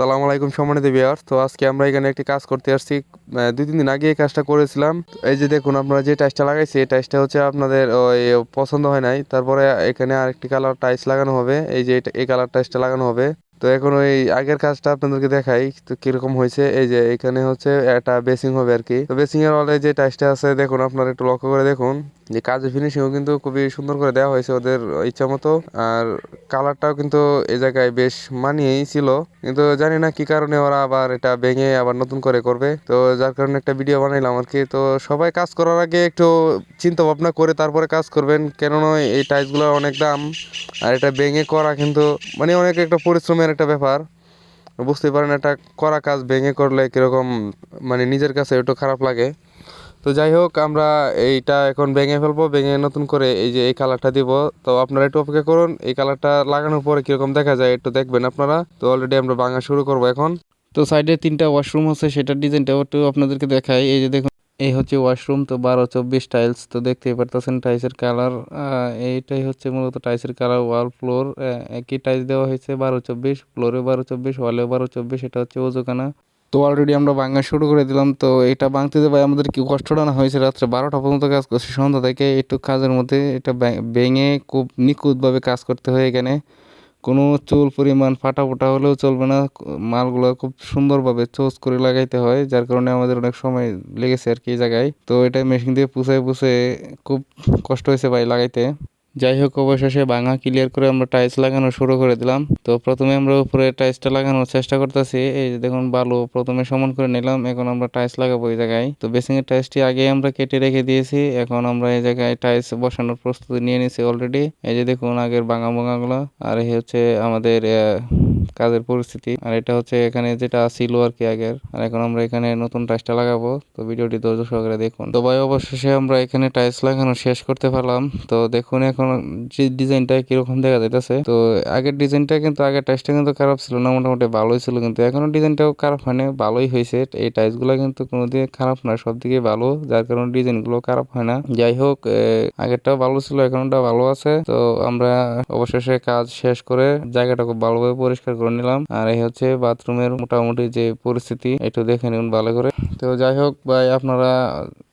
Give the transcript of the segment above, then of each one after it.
সালাম আলাইকুম সম্মানিত বিয়ার তো আজকে আমরা এখানে একটি কাজ করতে আসছি। দুই তিন দিন আগে এই কাজটা করেছিলাম। এই যে দেখুন আপনারা যে টাইসটা লাগাইছি, এই টাইসটা হচ্ছে আপনাদের ওই পছন্দ হয় নাই। তারপরে এখানে আরেকটি কালার টাইস লাগানো হবে। এই যে এই কালার টাইসটা লাগানো হবে। তো এখন ওই আগের কাজটা আপনাদেরকে দেখাই তো কীরকম হয়েছে। এই যে এখানে হচ্ছে একটা বেসিং হবে আর কি তো বেসিং এর হলে যে টাইসটা আছে, দেখুন আপনারা একটু লক্ষ্য করে দেখুন। যে কাজের ফিনিশিংও কিন্তু খুবই সুন্দর করে দেওয়া হয়েছে ওদের ইচ্ছা মতো। আর কালারটাও কিন্তু এই জায়গায় বেশ মানিয়েই ছিল। কিন্তু জানি না কি কারণে ওরা আবার এটা ভেঙে আবার নতুন করে করবে। তো যার কারণে একটা ভিডিও বানাইলাম আর কি তো সবাই কাজ করার আগে একটু চিন্তা ভাবনা করে তারপরে কাজ করবেন। কেননা এই টাইলসগুলো অনেক দাম। আর এটা ভেঙে করা কিন্তু মানে অনেক একটা পরিশ্রমের একটা ব্যাপার বুঝতে পারেন, একটা করা কাজ ভেঙে করলে কীরকম মানে নিজের কাছে একটু খারাপ লাগে। তো যাই হোক, আমরা এইটা এখন ভেঙে ফেলব, ভেঙে নতুন করে এই যে এই কালারটা দিব। তো আপনারা একটু অপেক্ষা করুন, এই কালারটা লাগানোর পরে কীরকম দেখা যায় একটু দেখবেন আপনারা। তো অলরেডি আমরা ভাঙা শুরু করব এখন। তো সাইডে তিনটা ওয়াশরুম আছে, সেটার ডিজাইনটাও একটু আপনাদেরকে দেখাই। এই যে দেখুন এই হচ্ছে ওয়াশরুম তো বারো চব্বিশ টাইলস তো দেখতেই পারতেছেন টাইলসের কালার এইটাই হচ্ছে মূলত টাইলসের কালার ওয়াল ফ্লোর একই টাইলস দেওয়া হয়েছে বারো চব্বিশ ফ্লোরে বারো চব্বিশ ওয়ালেও বারো চব্বিশ, এটা হচ্ছে ওজোখানা তো অলরেডি আমরা ভাঙা শুরু করে দিলাম, তো এটা ভাঙতে ভাই আমাদের কি কষ্টটা না হয়েছে, রাত্রে বারোটা পর্যন্ত কাজ করছি, সন্ধ্যা থেকে একটু কাজের মধ্যে এটা ভেঙে খুব নিখুঁতভাবে কাজ করতে হয় এখানে। কোনো চুল পরিমাণ ফাটা ফোটা হলেও চলবে না। মালগুলো খুব সুন্দরভাবে চোজ করে লাগাইতে হয়, যার কারণে আমাদের অনেক সময় লেগেছে আর কি এই জায়গায়। তো এটা মেশিন দিয়ে পুষে পুষে খুব কষ্ট হয়েছে ভাই লাগাইতে। যাই হোক অবশেষে ভাঙা ক্লিয়ার করে আমরা টাইলস লাগানো শুরু করে দিলাম। তো প্রথমে আমরা উপরে টাইলসটা লাগানোর চেষ্টা করতেছি। এই যে দেখুন, বালু প্রথমে সমান করে নিলাম, এখন আমরা টাইলস লাগাবো এই জায়গায়। তো বেসিং এর টাইলসটি আগে আমরা কেটে রেখে দিয়েছি, এখন আমরা এই জায়গায় টাইলস বসানোর প্রস্তুতি নিয়ে নিয়েছি অলরেডি এই যে দেখুন, আগের ভাঙা ভাঙাগুলো, আর এই হচ্ছে আমাদের কাজের পরিস্থিতি। আর এটা হচ্ছে এখানে যেটা ছিল আর কি আগের। আর এখন আমরা এখানে নতুন টাইলসটা লাগাবো। তো ভিডিওটি ধৈর্য সহকারে দেখুন। তো ভাই, অবশেষে আমরা এখানে টাইলস লাগানো শেষ করতে পারলাম। তো দেখুন এখন যে ডিজাইনটা কীরকম দেখা যাইতেছে। তো আগের ডিজাইনটা কিন্তু, আগের টাইলসটা কিন্তু খারাপ ছিল না, মোটামুটি ভালোই ছিল কিন্তু এখনও ডিজাইনটাও খারাপ হয়নি ভালোই হয়েছে। এই টাইলসগুলো কিন্তু কোনো দিকে খারাপ না সব দিকে ভালো। যার কারণে ডিজাইনগুলো খারাপ হয় না। যাই হোক আগেরটাও ভালো ছিল, এখনটা ভালো আছে। তো আমরা অবশেষে কাজ শেষ করে জায়গাটা খুব ভালোভাবে পরিষ্কার করে নিলাম। আর এই হচ্ছে বাথরুমের মোটামুটি যে পরিস্থিতি, একটু দেখে নিন ভালো করে। তো যাই হোক ভাই, আপনারা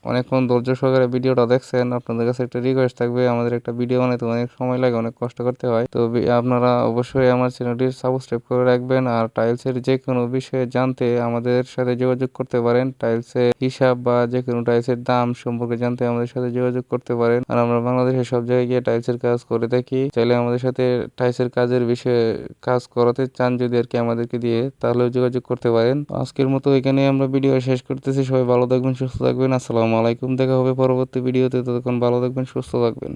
অনেকক্ষণ ধৈর্য সহকারে ভিডিওটা দেখছেন, আপনাদের কাছে একটা রিকোয়েস্ট থাকবে, আমাদের একটা ভিডিও বানাইতে অনেক সময় লাগে, অনেক কষ্ট করতে হয়। তো আপনারা অবশ্যই আমার চ্যানেলটি সাবস্ক্রাইব করে রাখবেন আর টাইলসের যে কোনো বিষয়ে জানতে আমাদের সাথে যোগাযোগ করতে পারেন। টাইলসের হিসাব বা যে কোনো টাইলসের দাম সম্পর্কে জানতে আমাদের সাথে যোগাযোগ করতে পারেন। আর আমরা বাংলাদেশের সব জায়গায় গিয়ে টাইলসের কাজ করে থাকি চাইলে আমাদের সাথে টাইলসের কাজের বিষয়ে কাজ করাতে চান যদি আর কি আমাদেরকে দিয়ে, তাহলেও যোগাযোগ করতে পারেন। আজকের মতো এখানে আমরা ভিডিও শেষ করতেছি। সবাই ভালো থাকবেন, সুস্থ থাকবেন। আসসালামু আলাইকুম দেখা হবে পরবর্তী ভিডিওতে ততক্ষণ ভালো থাকবেন সুস্থ থাকবেন।